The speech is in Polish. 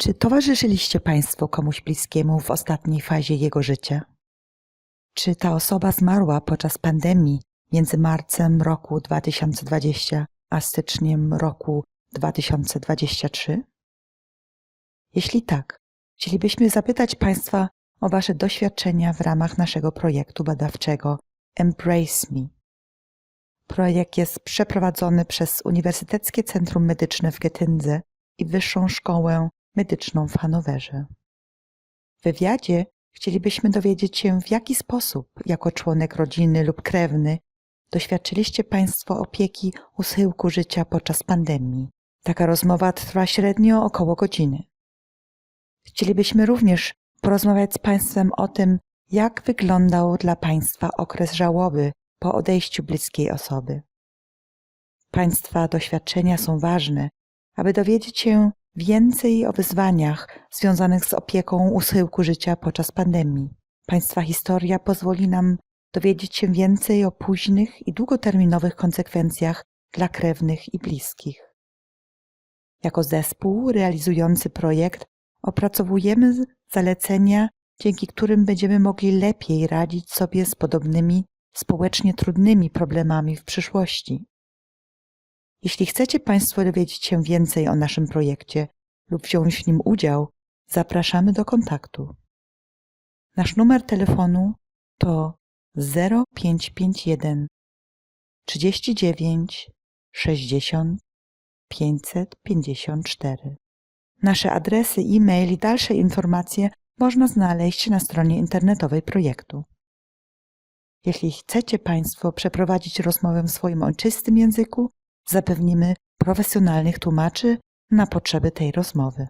Czy towarzyszyliście Państwo komuś bliskiemu w ostatniej fazie jego życia? Czy ta osoba zmarła podczas pandemii między marcem roku 2020 a styczniem roku 2023? Jeśli tak, chcielibyśmy zapytać Państwa o Wasze doświadczenia w ramach naszego projektu badawczego Embrace Me. Projekt jest przeprowadzony przez Uniwersyteckie Centrum Medyczne w Getyndze i Wyższą Szkołę Medyczną w Hanowerze. W wywiadzie chcielibyśmy dowiedzieć się, w jaki sposób, jako członek rodziny lub krewny, doświadczyliście Państwo opieki u schyłku życia podczas pandemii. Taka rozmowa trwa średnio około godziny. Chcielibyśmy również porozmawiać z Państwem o tym, jak wyglądał dla Państwa okres żałoby po odejściu bliskiej osoby. Państwa doświadczenia są ważne, aby dowiedzieć się więcej o wyzwaniach związanych z opieką u schyłku życia podczas pandemii. Państwa historia pozwoli nam dowiedzieć się więcej o późnych i długoterminowych konsekwencjach dla krewnych i bliskich. Jako zespół realizujący projekt opracowujemy zalecenia, dzięki którym będziemy mogli lepiej radzić sobie z podobnymi społecznie trudnymi problemami w przyszłości. Jeśli chcecie Państwo dowiedzieć się więcej o naszym projekcie lub wziąć w nim udział, zapraszamy do kontaktu. Nasz numer telefonu to 0551 39 60 554. Nasze adresy e-mail i dalsze informacje można znaleźć na stronie internetowej projektu. Jeśli chcecie Państwo przeprowadzić rozmowę w swoim ojczystym języku, zapewnimy profesjonalnych tłumaczy na potrzeby tej rozmowy.